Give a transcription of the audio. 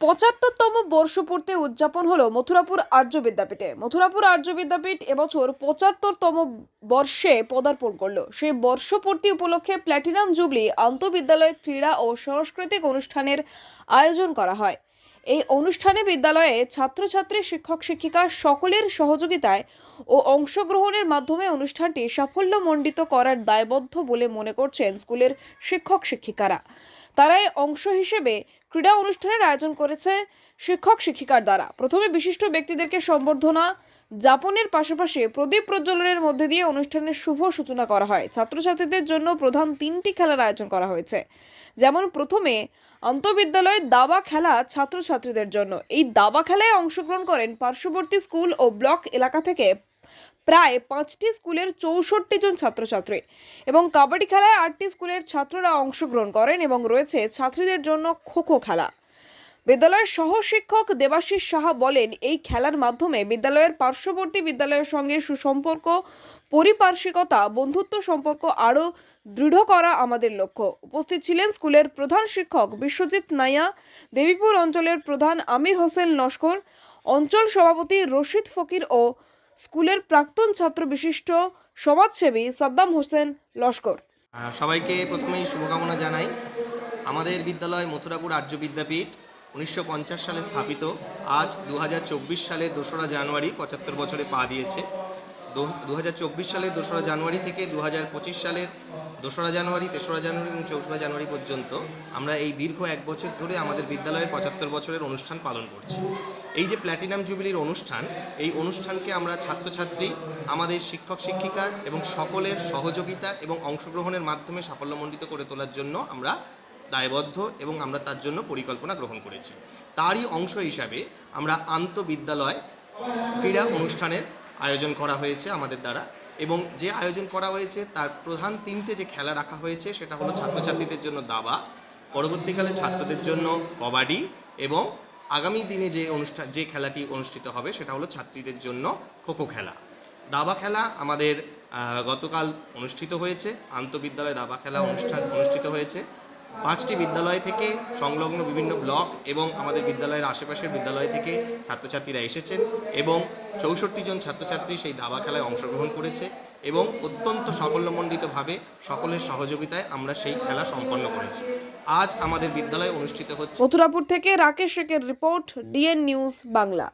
পঁচাত্তরতম বর্ষপূর্তি উদযাপন হলো মথুরাপুর আর্য বিদ্যাপীঠে। মথুরাপুর আর্য বিদ্যাপীঠ এবছর পঁচাত্তরতম বর্ষে পদার্পণ করল। সেই বর্ষপূর্তি উপলক্ষে প্ল্যাটিনাম জুবলি আন্তঃবিদ্যালয় ক্রীড়া ও সাংস্কৃতিক অনুষ্ঠানের আয়োজন করা হয়। এই অনুষ্ঠানে বিদ্যালয়ে ছাত্রছাত্রী, শিক্ষক, শিক্ষিকা সকলের সহযোগিতায় ও অংশগ্রহণের মাধ্যমে অনুষ্ঠানটি সাফল্যমণ্ডিত করার দায়বদ্ধ বলে মনে করছেন স্কুলের শিক্ষক, শিক্ষিকারা। তারা এই অংশ হিসেবে ক্রীড়া অনুষ্ঠানের আয়োজন করেছে শিক্ষক শিক্ষিকার দ্বারা। প্রথমে বিশিষ্ট ব্যক্তিদেরকে সম্বর্ধনা, যাপনের পাশাপাশি প্রদীপ প্রজ্বলনের মধ্যে দিয়ে অনুষ্ঠানের শুভ সূচনা করা হয়। ছাত্রছাত্রীদের জন্য প্রধান তিনটি খেলার আয়োজন করা হয়েছে। যেমন প্রথমে আন্তবিদ্যালয়ে দাবা খেলা ছাত্রছাত্রীদের জন্য। এই দাবা খেলায় অংশগ্রহণ করেন পার্শ্ববর্তী স্কুল ও ব্লক এলাকা থেকে প্রায় পাঁচটি স্কুলের চৌষট্টি জন ছাত্রছাত্রী এবং কাবাডি খেলায় আটটি স্কুলের ছাত্ররা অংশগ্রহণ করেন এবং রয়েছে ছাত্রীদের জন্য খো খো খেলা। বিদ্যালয়ের সহ শিক্ষক দেবাশিস সাহা বলেন, এই খেলার মাধ্যমে বিদ্যালয়ের পার্শ্ববর্তী বিদ্যালয়ের সঙ্গে সুসম্পর্ক, পরিপার্শ্বিকতা, বন্ধুত্ব সম্পর্ক আরও দৃঢ় করা আমাদের লক্ষ্য। উপস্থিত ছিলেন স্কুলের প্রধান শিক্ষক বিশ্বজিৎ নাইয়া, দেবীপুর অঞ্চলের প্রধান আমির হোসেন নস্কর, অঞ্চল সভাপতি রশিদ ফকির ও স্কুলের প্রাক্তন ছাত্র বিশিষ্ট সমাজসেবী সাদ্দাম হোসেন লস্কর। সবাইকে প্রথমেই শুভকামনা জানাই। আমাদের বিদ্যালয় মথুরাপুর আর্য বিদ্যাপীঠ উনিশশো পঞ্চাশ সালে স্থাপিত। আজ দু হাজার চব্বিশ সালে দোসরা জানুয়ারি পঁচাত্তর বছরে পা দিয়েছে। দু সালের দোসরা জানুয়ারি থেকে দু হাজার পঁচিশ সালের দোসরা জানুয়ারি, তেসরা জানুয়ারি এবং চৌঠা জানুয়ারি পর্যন্ত আমরা এই দীর্ঘ এক বছর ধরে আমাদের বিদ্যালয়ের পঁচাত্তর বছরের অনুষ্ঠান পালন করছি। এই যে প্ল্যাটিনাম জুবিলির অনুষ্ঠান, এই অনুষ্ঠানকে আমরা ছাত্রছাত্রী, আমাদের শিক্ষক শিক্ষিকা এবং সকলের সহযোগিতা এবং অংশগ্রহণের মাধ্যমে সাফল্যমণ্ডিত করে তোলার জন্য আমরা দায়বদ্ধ এবং আমরা তার জন্য পরিকল্পনা গ্রহণ করেছি। তারই অংশ হিসাবে আমরা আন্তঃবিদ্যালয় ক্রীড়া অনুষ্ঠানের আয়োজন করা হয়েছে আমাদের দ্বারা। এবং যে আয়োজন করা হয়েছে, তার প্রধান তিনটে যে খেলা রাখা হয়েছে, সেটা হলো ছাত্রছাত্রীদের জন্য দাবা, পরবর্তীকালে ছাত্রদের জন্য কবাডি এবং আগামী দিনে যে অনুষ্ঠান যে খেলাটি অনুষ্ঠিত হবে, সেটা হলো ছাত্রীদের জন্য খোখো খেলা। দাবা খেলা আমাদের গতকাল অনুষ্ঠিত হয়েছে। আন্তঃবিদ্যালয় দাবা খেলা অনুষ্ঠান অনুষ্ঠিত হয়েছে। পাঁচটি বিদ্যালয় থেকে সংলগ্ন বিভিন্ন ব্লক এবং আমাদের বিদ্যালয়ের আশেপাশের বিদ্যালয় থেকে ছাত্রছাত্রীরা এসেছেন এবং চৌষট্টি জন ছাত্রছাত্রী সেই দাবা খেলায় অংশগ্রহণ করেছে এবং অত্যন্ত সাফল্যমণ্ডিতভাবে সকলের সহযোগিতায় আমরা সেই খেলা সম্পন্ন করেছি। আজ আমাদের বিদ্যালয়ে অনুষ্ঠিত হচ্ছে মথুরাপুর থেকে রাকেশ শেখের রিপোর্ট, ডিএন নিউজ বাংলা।